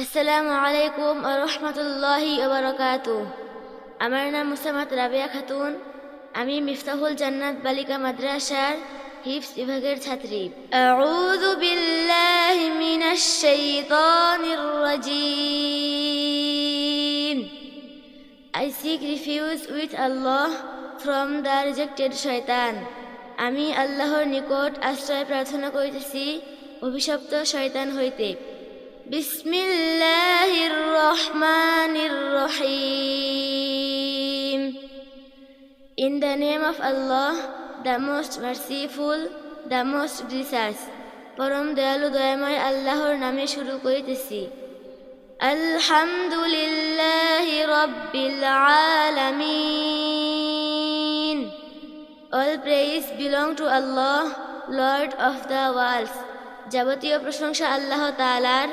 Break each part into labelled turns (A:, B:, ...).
A: আসসালামু আলাইকুম রহমতুল্লাহি ওবরকাত আমার নাম মুসামাত রাবিয়া খাতুন। আমি মিফতাহুল জান্নাত বালিকা মাদ্রাসার হিফস বিভাগের ছাত্রী। আউযু বিল্লাহি মিনাশ শাইতানির রাজিম। I seek refuge with Allah from the শয়তান আমি আল্লাহর নিকট আশ্রয় প্রার্থনা করিতেছি অভিশপ্ত শয়তান হইতে। বিসমিল্লাহির রহমানির রহিম In the name of Allah, the most merciful, the most gracious, পরম দয়ালু দয়াময় আল্লাহর নামে শুরু করিতেছি আলহামদুলিল্লাহি রব্বিল আলামিন All praise belong to Allah, Lord of the worlds. যাবতীয় প্রশংসা আল্লাহ তাআলার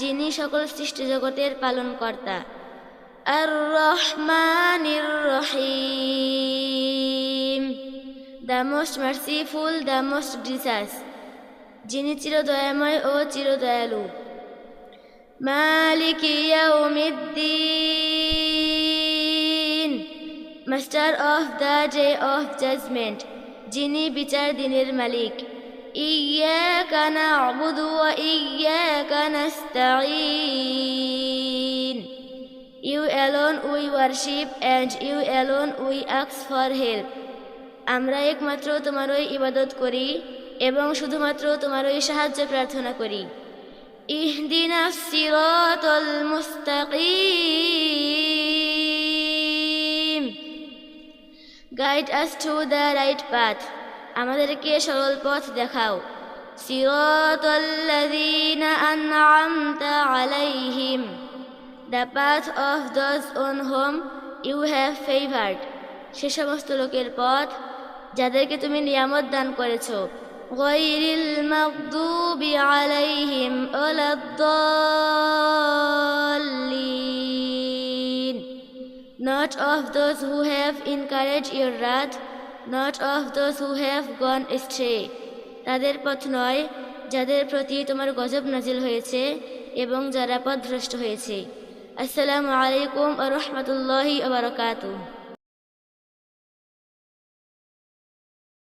A: যিনি সকল সৃষ্টি জগতের পালনকর্তা। আর the most merciful the most gracious যিনি চিরদয়াময় ও চির দয়ালু মালিক master of the day of judgement, যিনি বিচার দিনের মালিক। না'বুদু ওয়া ইয়াকা নাস্তাঈন You alone we worship and you alone we ask for help. আমরা একমাত্র তোমারই ইবাদত করি এবং শুধুমাত্র তোমারই সাহায্য প্রার্থনা করি। ইহদিনা সিরাতাল মুস্তাকিম। Guide us to the right path আমাদেরকে সরল পথ দেখাও। আলাইহিম। The path of those on whom you have favoured সে সমস্ত লোকের পথ যাদেরকে তুমি নিয়ামত দান করেছ। মাগদুবি আলাইহিম not of those who have encouraged your wrath not of those who have gone stray তাদের পথ নয়, যাদের প্রতি তোমার গজব নাজিল হয়েছে এবং যারা পথভ্রষ্ট হয়েছে। আসসালামু আলাইকুম রহমতুল্লাহি আবরকাতুহ